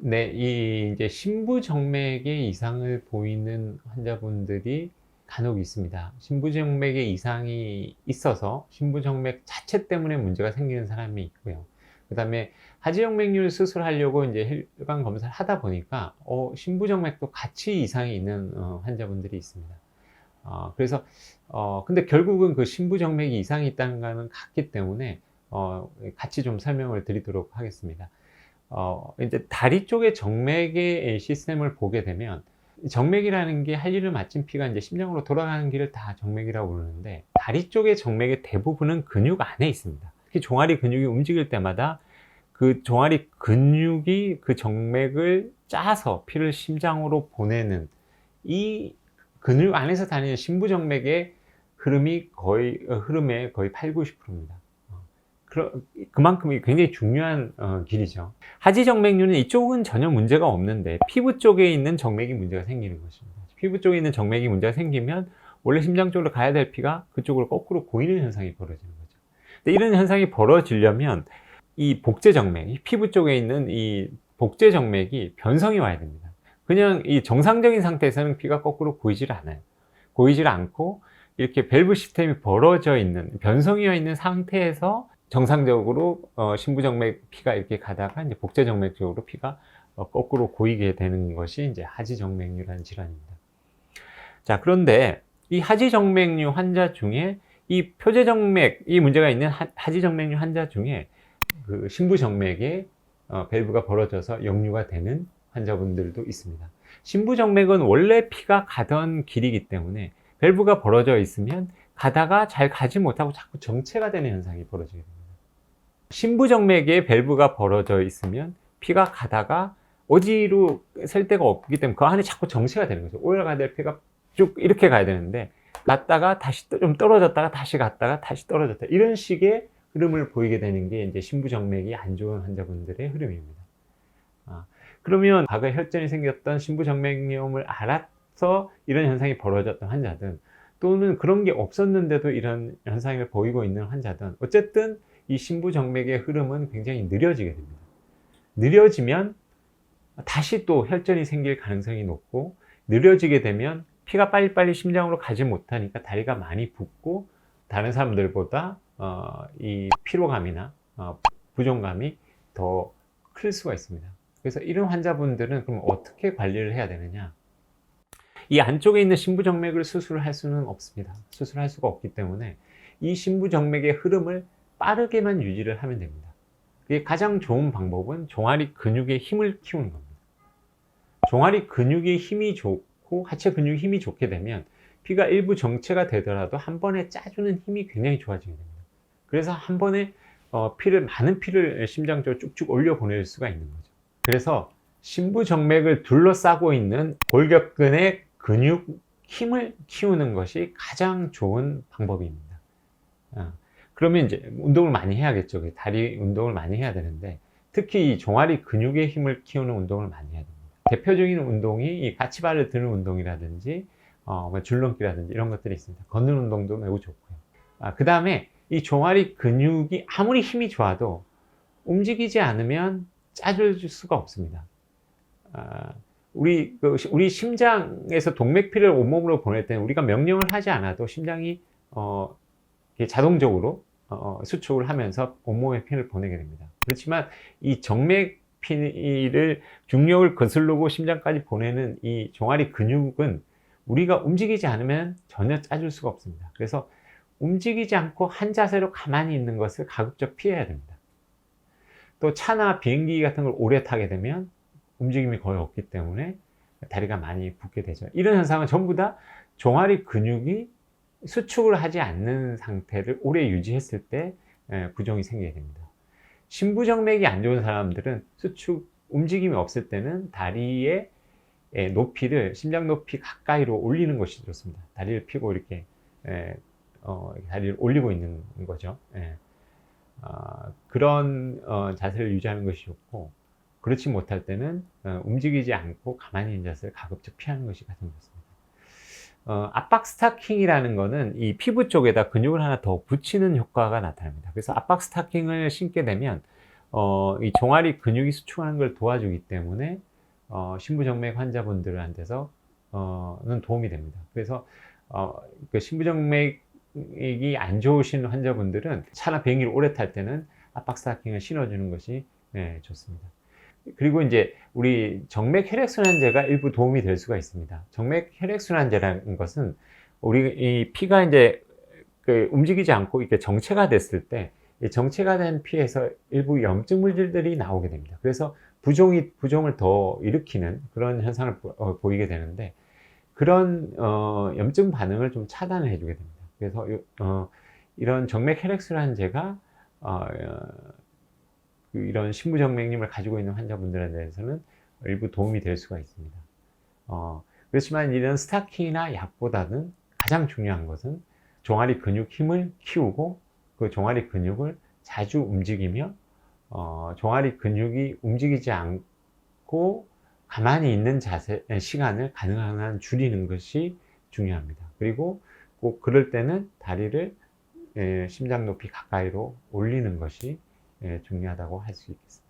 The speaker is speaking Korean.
네, 이 이제 신부정맥의 이상을 보이는 환자분들이 간혹 있습니다. 신부정맥의 이상이 있어서 신부정맥 자체 때문에 문제가 생기는 사람이 있고요. 그 다음에 하지정맥류를 수술하려고 이제 혈관 검사를 하다 보니까 어, 신부정맥도 같이 이상이 있는 어, 환자분들이 있습니다. 어, 그래서 어, 근데 결국은 그 신부정맥이 이상이 있다는 것은 같기 때문에 어, 같이 좀 설명을 드리도록 하겠습니다. 어, 이제 다리 쪽의 정맥의 시스템을 보게 되면 정맥이라는 게 할 일을 마친 피가 이제 심장으로 돌아가는 길을 다 정맥이라고 부르는데 다리 쪽의 정맥의 대부분은 근육 안에 있습니다. 특히 종아리 근육이 움직일 때마다 그 종아리 근육이 그 정맥을 짜서 피를 심장으로 보내는 이 근육 안에서 다니는 신부정맥의 흐름이 거의 어, 흐름의 거의 8, 90%입니다. 그만큼 굉장히 중요한 어, 길이죠. 하지 정맥류는 이쪽은 전혀 문제가 없는데 피부 쪽에 있는 정맥이 문제가 생기는 것입니다. 피부 쪽에 있는 정맥이 문제가 생기면 원래 심장 쪽으로 가야 될 피가 그쪽으로 거꾸로 고이는 현상이 벌어지는 거죠. 근데 이런 현상이 벌어지려면 이 복제 정맥, 이 피부 쪽에 있는 이 복제 정맥이 변성이 와야 됩니다. 그냥 이 정상적인 상태에서는 피가 거꾸로 고이질 않아요. 고이질 않고 이렇게 밸브 시스템이 벌어져 있는 변성이 와 있는 상태에서 정상적으로 어, 신부정맥 피가 이렇게 가다가 이제 복제정맥 쪽으로 피가 어, 거꾸로 고이게 되는 것이 이제 하지정맥류라는 질환입니다. 자, 그런데 이 하지정맥류 환자 중에 이 표제정맥, 이 문제가 있는 하, 하지정맥류 환자 중에 그 신부정맥에 어, 밸브가 벌어져서 역류가 되는 환자분들도 있습니다. 신부정맥은 원래 피가 가던 길이기 때문에 밸브가 벌어져 있으면 가다가 잘 가지 못하고 자꾸 정체가 되는 현상이 벌어지게 됩니다. 신부정맥에 밸브가 벌어져 있으면 피가 가다가 어디로 셀 데가 없기 때문에 그 안에 자꾸 정체가 되는 거죠. 올라가야 될 피가 쭉 이렇게 가야 되는데 갔다가 다시 좀 떨어졌다가 다시 갔다가 다시 떨어졌다 이런 식의 흐름을 보이게 되는 게 이제 신부정맥이 안 좋은 환자분들의 흐름입니다. 아, 그러면 과거에 혈전이 생겼던 신부정맥염을 알아서 이런 현상이 벌어졌던 환자든 또는 그런 게 없었는데도 이런 현상을 보이고 있는 환자든 어쨌든 이 신부정맥의 흐름은 굉장히 느려지게 됩니다. 느려지면 다시 또 혈전이 생길 가능성이 높고 느려지게 되면 피가 빨리빨리 심장으로 가지 못하니까 다리가 많이 붓고 다른 사람들보다 어, 이 피로감이나 어, 부종감이 더 클 수가 있습니다. 그래서 이런 환자분들은 그럼 어떻게 관리를 해야 되느냐? 이 안쪽에 있는 신부정맥을 수술할 수는 없습니다. 수술할 수가 없기 때문에 이 신부정맥의 흐름을 빠르게만 유지를 하면 됩니다. 그게 가장 좋은 방법은 종아리 근육의 힘을 키우는 겁니다. 종아리 근육의 힘이 좋고 하체 근육 힘이 좋게 되면 피가 일부 정체가 되더라도 한 번에 짜주는 힘이 굉장히 좋아지게 됩니다. 그래서 한 번에 어, 피를 많은 피를 심장 쪽으로 쭉쭉 올려 보낼 수가 있는 거죠. 그래서 신부정맥을 둘러싸고 있는 골격근의 근육 힘을 키우는 것이 가장 좋은 방법입니다. 어. 그러면 이제 운동을 많이 해야겠죠. 다리 운동을 많이 해야 되는데 특히 이 종아리 근육의 힘을 키우는 운동을 많이 해야 됩니다. 대표적인 운동이 이 까치발을 드는 운동이라든지 어, 뭐 줄넘기라든지 이런 것들이 있습니다. 걷는 운동도 매우 좋고요. 아, 그 다음에 이 종아리 근육이 아무리 힘이 좋아도 움직이지 않으면 짜줄 수가 없습니다. 아, 우리, 그, 우리 심장에서 동맥피를 온몸으로 보낼 때는 우리가 명령을 하지 않아도 심장이 어, 자동적으로 어, 수축을 하면서 온몸에 피를 보내게 됩니다. 그렇지만 이 정맥 피를 중력을 거슬르고 심장까지 보내는 이 종아리 근육은 우리가 움직이지 않으면 전혀 짜줄 수가 없습니다. 그래서 움직이지 않고 한 자세로 가만히 있는 것을 가급적 피해야 됩니다. 또 차나 비행기 같은 걸 오래 타게 되면 움직임이 거의 없기 때문에 다리가 많이 붓게 되죠. 이런 현상은 전부 다 종아리 근육이 수축을 하지 않는 상태를 오래 유지했을 때 부종이 생기게 됩니다. 신부정맥이 안 좋은 사람들은 수축 움직임이 없을 때는 다리의 높이를 심장 높이 가까이로 올리는 것이 좋습니다. 다리를 펴고 이렇게 어, 다리를 올리고 있는 거죠. 어, 그런 어, 자세를 유지하는 것이 좋고 그렇지 못할 때는 어, 움직이지 않고 가만히 있는 자세를 가급적 피하는 것이 가장 좋습니다. 어, 압박 스타킹이라는 거는 이 피부 쪽에다 근육을 하나 더 붙이는 효과가 나타납니다. 그래서 압박 스타킹을 신게 되면 어, 이 종아리 근육이 수축하는 걸 도와주기 때문에 어, 신부정맥 환자분들한테서 어는 도움이 됩니다. 그래서 어, 그 신부정맥이 안 좋으신 환자분들은 차나 비행기를 오래 탈 때는 압박 스타킹을 신어주는 것이 네, 좋습니다. 그리고 이제 우리 정맥 혈액순환제가 일부 도움이 될 수가 있습니다. 정맥 혈액순환제라는 것은 우리 이 피가 이제 그 움직이지 않고 이렇게 정체가 됐을 때이 정체가 된 피에서 일부 염증 물질들이 나오게 됩니다. 그래서 부종이 부종을 더 일으키는 그런 현상을 보, 어, 보이게 되는데 그런 어, 염증 반응을 좀 차단을 해주게 됩니다. 그래서 요- 어, 이런 정맥 혈액순환제가 어, 그 이런 신부정맥염을 가지고 있는 환자분들에 대해서는 일부 도움이 될 수가 있습니다. 어, 그렇지만 이런 스타킹이나 약보다는 가장 중요한 것은 종아리 근육 힘을 키우고 그 종아리 근육을 자주 움직이며 어, 종아리 근육이 움직이지 않고 가만히 있는 자세 시간을 가능한 한 줄이는 것이 중요합니다. 그리고 꼭 그럴 때는 다리를 예, 심장 높이 가까이로 올리는 것이 예, 중요하다고 할 수 있겠습니다.